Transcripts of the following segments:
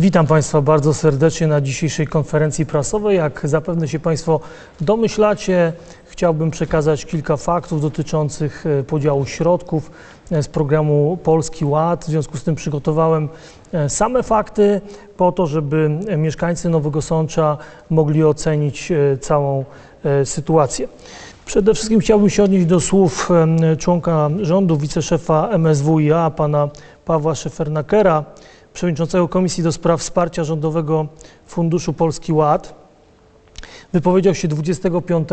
Witam Państwa bardzo serdecznie na dzisiejszej konferencji prasowej. Jak zapewne się Państwo domyślacie, chciałbym przekazać kilka faktów dotyczących e, podziału środków e, z programu Polski Ład. W związku z tym przygotowałem e, same fakty po to, żeby mieszkańcy Nowego Sącza mogli ocenić całą sytuację. Przede wszystkim chciałbym się odnieść do słów członka rządu, wiceszefa MSWiA, pana Pawła Szefernakera, przewodniczącego Komisji do Spraw Wsparcia Rządowego Funduszu Polski Ład. Wypowiedział się 25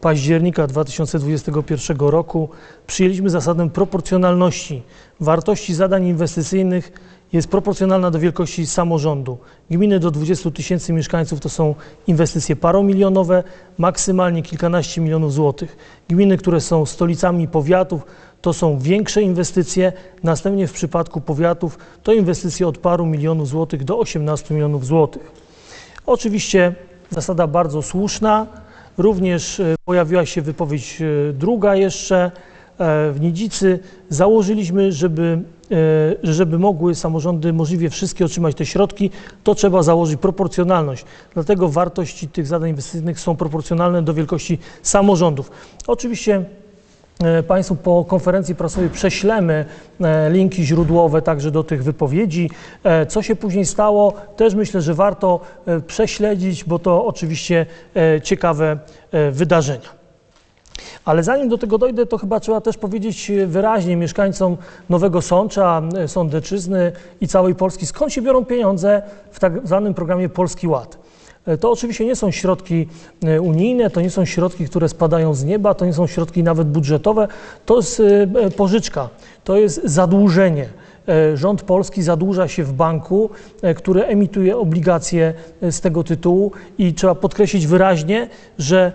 października 2021 roku. Przyjęliśmy zasadę proporcjonalności. Wartości zadań inwestycyjnych jest proporcjonalna do wielkości samorządu. Gminy do 20 tysięcy mieszkańców to są inwestycje paromilionowe, maksymalnie kilkanaście milionów złotych. Gminy, które są stolicami powiatów, to są większe inwestycje. Następnie w przypadku powiatów to inwestycje od paru milionów złotych do 18 milionów złotych. Oczywiście zasada bardzo słuszna. Również e, pojawiła się wypowiedź e, druga jeszcze e, w Nidzicy. Założyliśmy, żeby, żeby mogły samorządy możliwie wszystkie otrzymać te środki, to trzeba założyć proporcjonalność. Dlatego wartości tych zadań inwestycyjnych są proporcjonalne do wielkości samorządów. Oczywiście Państwu po konferencji prasowej prześlemy e, linki źródłowe także do tych wypowiedzi. E, Co się później stało, też myślę, że warto e, prześledzić, bo to oczywiście e, ciekawe e, wydarzenia. Ale zanim do tego dojdę, to chyba trzeba też powiedzieć e, wyraźnie mieszkańcom Nowego Sącza, e, Sądeczyzny i całej Polski, skąd się biorą pieniądze w tak zwanym programie Polski Ład. E, To oczywiście nie są środki e, unijne, to nie są środki, które spadają z nieba, to nie są środki nawet budżetowe, to jest e, pożyczka, to jest zadłużenie. Rząd polski zadłuża się w banku, który emituje obligacje z tego tytułu i trzeba podkreślić wyraźnie, że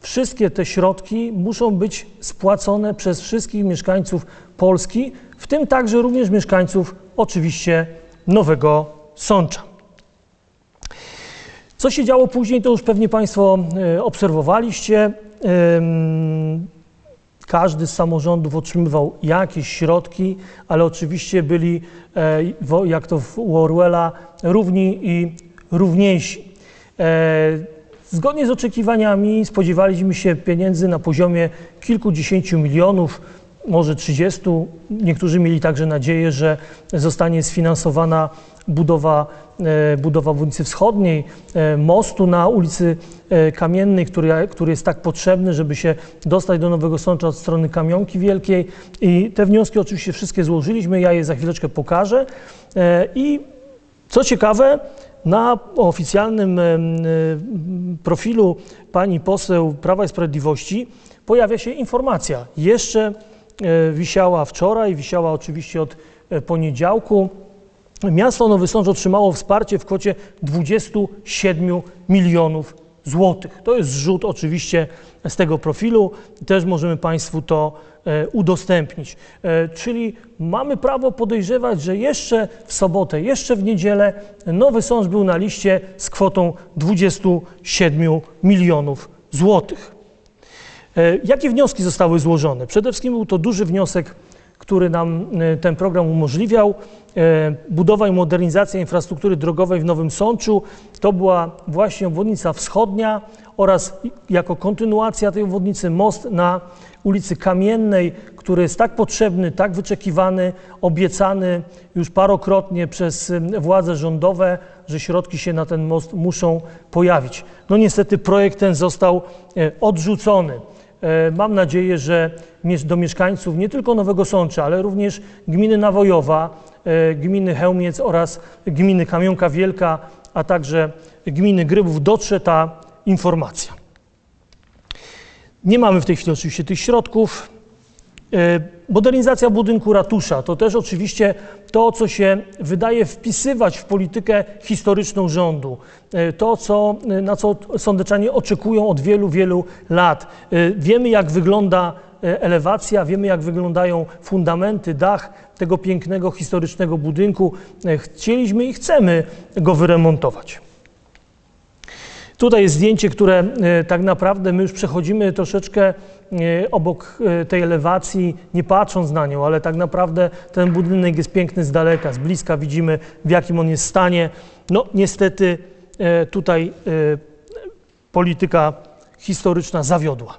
wszystkie te środki muszą być spłacone przez wszystkich mieszkańców Polski, w tym także również mieszkańców oczywiście Nowego Sącza. Co się działo później, to już pewnie Państwo e, obserwowaliście. Każdy z samorządów otrzymywał jakieś środki, ale oczywiście byli, e, jak to u Orwella, równi i równiejsi. E, Zgodnie z oczekiwaniami spodziewaliśmy się pieniędzy na poziomie kilkudziesięciu milionów, może 30. Niektórzy mieli także nadzieję, że zostanie sfinansowana budowa, budowa w ulicy Wschodniej, e, mostu na ulicy e, Kamiennej, który, który jest tak potrzebny, żeby się dostać do Nowego Sącza od strony Kamionki Wielkiej. I te wnioski oczywiście wszystkie złożyliśmy, ja je za chwileczkę pokażę. E, I co ciekawe, na oficjalnym profilu pani poseł Prawa i Sprawiedliwości pojawia się informacja. Jeszcze e, wisiała wczoraj, wisiała oczywiście od e, poniedziałku. Miasto Nowy Sącz otrzymało wsparcie w kwocie 27 milionów złotych. To jest zrzut oczywiście z tego profilu. Też możemy Państwu to e, udostępnić. E, Czyli mamy prawo podejrzewać, że jeszcze w sobotę, jeszcze w niedzielę Nowy Sącz był na liście z kwotą 27 milionów złotych. E, Jakie wnioski zostały złożone? Przede wszystkim był to duży wniosek, który nam ten program umożliwiał. E, Budowa i modernizacja infrastruktury drogowej w Nowym Sączu. To była właśnie obwodnica wschodnia oraz jako kontynuacja tej obwodnicy most na ulicy Kamiennej, który jest tak potrzebny, tak wyczekiwany, obiecany już parokrotnie przez em, władze rządowe, że środki się na ten most muszą pojawić. No niestety projekt ten został e, odrzucony. E, Mam nadzieję, że do mieszkańców nie tylko Nowego Sącza, ale również gminy Nawojowa, e, gminy Chełmiec oraz gminy Kamionka Wielka, a także gminy Grybów dotrze ta informacja. Nie mamy w tej chwili oczywiście tych środków. E, Modernizacja budynku ratusza to też oczywiście to, co się wydaje wpisywać w politykę historyczną rządu. E, To, co, na co sądeczanie oczekują od wielu, wielu lat. E, Wiemy, jak wygląda e, elewacja, wiemy, jak wyglądają fundamenty, dach tego pięknego, historycznego budynku. E, Chcieliśmy i chcemy go wyremontować. Tutaj jest zdjęcie, które e, tak naprawdę my już przechodzimy troszeczkę e, obok e, tej elewacji, nie patrząc na nią, ale tak naprawdę ten budynek jest piękny z daleka, z bliska widzimy w jakim on jest stanie. No niestety e, tutaj e, polityka historyczna zawiodła.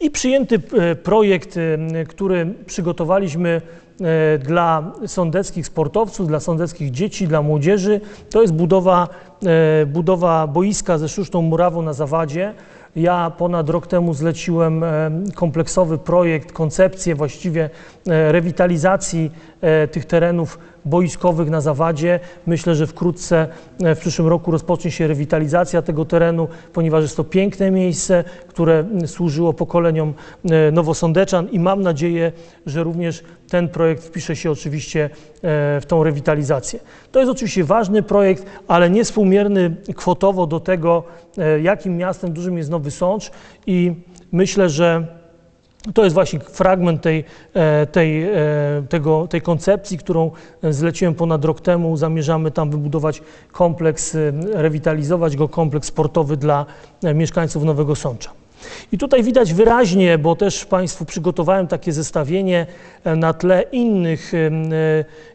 I przyjęty e, projekt, e, który przygotowaliśmy e, dla sądeckich sportowców, dla sądeckich dzieci, dla młodzieży, to jest budowa, e, budowa boiska ze sztuczną murawą na Zawadzie. Ja ponad rok temu zleciłem e, kompleksowy projekt, koncepcję właściwie e, rewitalizacji e, tych terenów boiskowych na Zawadzie. Myślę, że wkrótce e, w przyszłym roku rozpocznie się rewitalizacja tego terenu, ponieważ jest to piękne miejsce, które służyło pokoleniom e, nowosądeczan i mam nadzieję, że również ten projekt wpisze się oczywiście e, w tą rewitalizację. To jest oczywiście ważny projekt, ale niespółmierny kwotowo do tego, e, jakim miastem dużym jest Nowy Sącz i myślę, że to jest właśnie fragment tej, e, tej, tego, tej koncepcji, którą zleciłem ponad rok temu. Zamierzamy tam wybudować kompleks, rewitalizować go, kompleks sportowy dla mieszkańców Nowego Sącza. I tutaj widać wyraźnie, bo też Państwu przygotowałem takie zestawienie e, na tle innych e,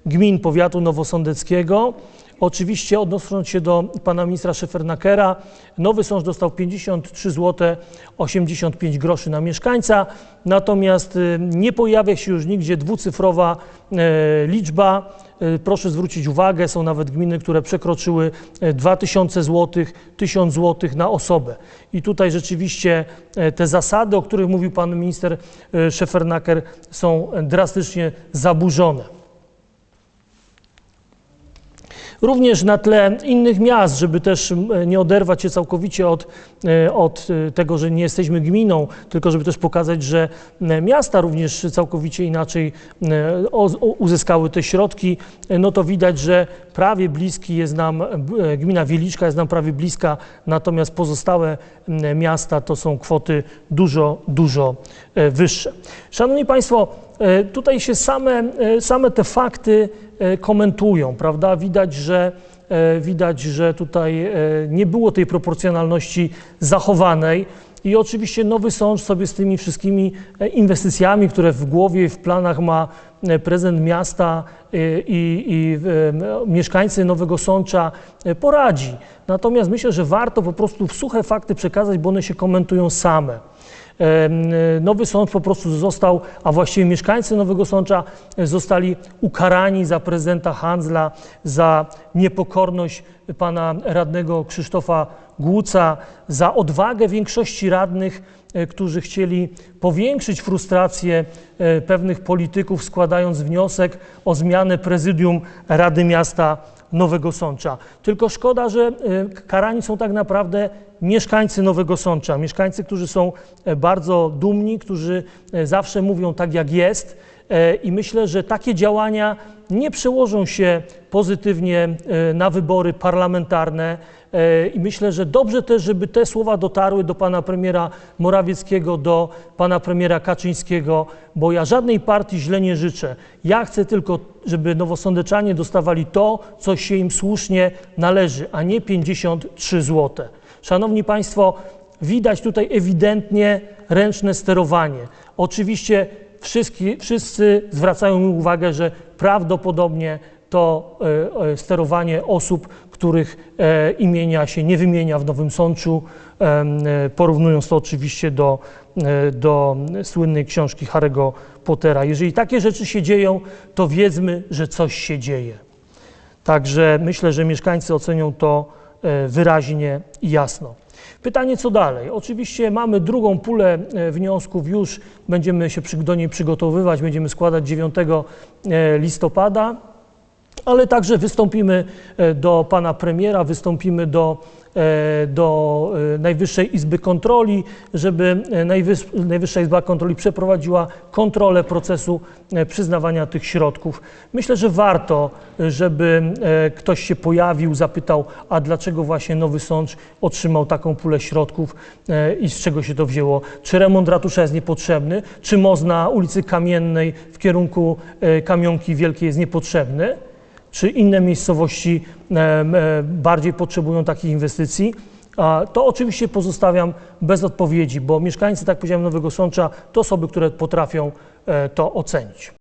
gmin powiatu nowosądeckiego. Oczywiście odnosząc się do pana ministra Szefernakera, Nowy Sącz dostał 53 zł 85 groszy na mieszkańca, natomiast y, nie pojawia się już nigdzie dwucyfrowa e, liczba. E, Proszę zwrócić uwagę, są nawet gminy, które przekroczyły e, 2000 zł, 1000 zł na osobę. I tutaj rzeczywiście e, te zasady, o których mówił pan minister Szefernaker, są drastycznie zaburzone. Również na tle innych miast, żeby też nie oderwać się całkowicie od, e, od e, tego, że nie jesteśmy gminą, tylko żeby też pokazać, że miasta również całkowicie inaczej uzyskały te środki, e, no to widać, że prawie bliski jest nam, gmina Wieliczka jest nam prawie bliska, natomiast pozostałe miasta to są kwoty dużo, dużo wyższe. Szanowni Państwo, tutaj się same, e, same te fakty e, komentują, prawda? Widać, że e, widać, że tutaj e, nie było tej proporcjonalności zachowanej. I oczywiście Nowy Sącz sobie z tymi wszystkimi e, inwestycjami, które w głowie i w planach ma e, prezydent miasta e, i, i e, mieszkańcy Nowego Sącza e, poradzi. Natomiast myślę, że warto po prostu suche fakty przekazać, bo one się komentują same. Nowy Sącz po prostu został, a właściwie mieszkańcy Nowego Sącza zostali ukarani za prezydenta Handzla, za niepokorność pana radnego Krzysztofa Głuca, za odwagę większości radnych, e, którzy chcieli powiększyć frustrację e, pewnych polityków, składając wniosek o zmianę prezydium Rady Miasta Nowego Sącza. Tylko szkoda, że e, karani są tak naprawdę mieszkańcy Nowego Sącza, mieszkańcy, którzy są bardzo dumni, którzy zawsze mówią tak, jak jest. E, I myślę, że takie działania nie przełożą się pozytywnie e, na wybory parlamentarne. E, I myślę, że dobrze też, żeby te słowa dotarły do pana premiera Morawieckiego, do pana premiera Kaczyńskiego, bo ja żadnej partii źle nie życzę. Ja chcę tylko, żeby nowosądeczanie dostawali to, co się im słusznie należy, a nie 53 zł. Szanowni Państwo, widać tutaj ewidentnie ręczne sterowanie. Oczywiście wszyscy, wszyscy zwracają uwagę, że prawdopodobnie to e, e, sterowanie osób, których e, imienia się nie wymienia w Nowym Sączu, porównując to oczywiście do, do słynnej książki Harry'ego Pottera. Jeżeli takie rzeczy się dzieją, to wiedzmy, że coś się dzieje. Także myślę, że mieszkańcy ocenią to wyraźnie i jasno. Pytanie, co dalej? Oczywiście mamy drugą pulę e, wniosków, już. Będziemy się do niej przygotowywać, będziemy składać 9 e, listopada, ale także wystąpimy e, do pana premiera, wystąpimy do, e, do e, Najwyższej Izby Kontroli, żeby Najwyższa Izba Kontroli przeprowadziła kontrolę procesu przyznawania tych środków. Myślę, że warto, żeby ktoś się pojawił, zapytał, a dlaczego właśnie Nowy Sącz otrzymał taką pulę środków i z czego się to wzięło. Czy remont ratusza jest niepotrzebny, czy most ulicy Kamiennej w kierunku Kamionki Wielkiej jest niepotrzebny czy inne miejscowości bardziej potrzebują takich inwestycji, To oczywiście pozostawiam bez odpowiedzi, bo mieszkańcy, tak powiedziałem, Nowego Sącza to osoby, które potrafią e, to ocenić.